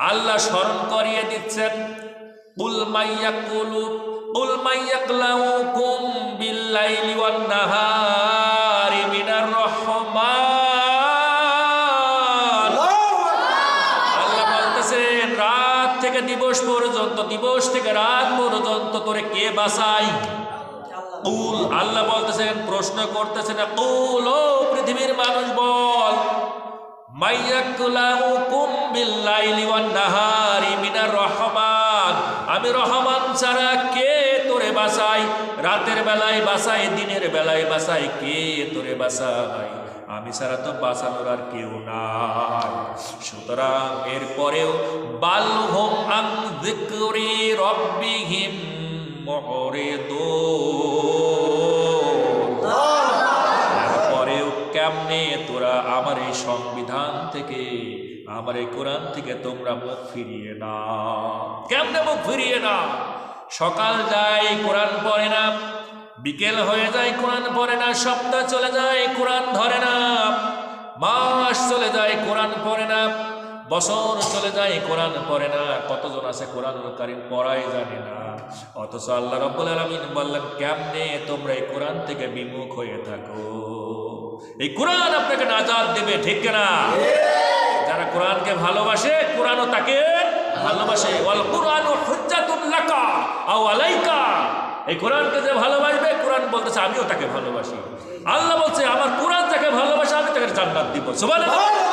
আল্লাহ স্মরণ করিয়ে দিচ্ছেন রাত থেকে দিবস পর্যন্ত, দিবস থেকে রাত পর্যন্ত তোরে কে বাসাই কুল, আল্লাহ বলতেছেন, প্রশ্ন করতেছেন, কুল, ও পৃথিবীর মানুষ বল মাইয়া মাইয়াকুলাউকুম বিল্লাইলি ওয়ান নাহারি মিনার রহমান। আমি রহমান ছাড়া কে তোরে বাসাই রাতের বেলায় বাসাই দিনের বেলায় বাসাই কে তোরে বাসাই আমি ছাড়া তো বাঁচানোর আর কেউ নাই। সুতরাং এরপরেও বালহুম আং যিকরি রব্বিহিম মুরিদুন। তারপরেও কেমনে তোরা আমার এই সংবিধান থেকে আমার এই কোরআন থেকে তোমরা মুখ ফিরিয়ে না কেমনে মুখ ফিরিয়ে না সকাল যায়, কোরআন পড়ে না। বিকেল হয়ে যায়, কোরআন পড়ে না। সপ্তাহ চলে যায়, কোরআন ধরে না। মাস চলে যায়, কোরআন পড়ে না। বছর চলে যায়, কোরআন পড়ে না। কতজন আছে কোরআন কারিম পড়াই জানে না। অথচ আল্লাহ রব্বুল আলমিন বললেন, কেমনে তোমরা এই কোরআন থেকে বিমুখ হয়ে থাকো? এই কোরআন আপনাকে নাজাদ দেবে, ঠিক না ভালোবাসে, কোরআনও তাকে ভালোবাসে। কোরআন আলাইকা। এই কোরআনকে যে ভালোবাসবে, কোরআন বলতেছে, আমিও তাকে ভালোবাসি। আল্লাহ বলছে, আমার কোরআন তাকে ভালোবাসে, আমি তাকে জান্নাত দিব। সুবহানাল্লাহ।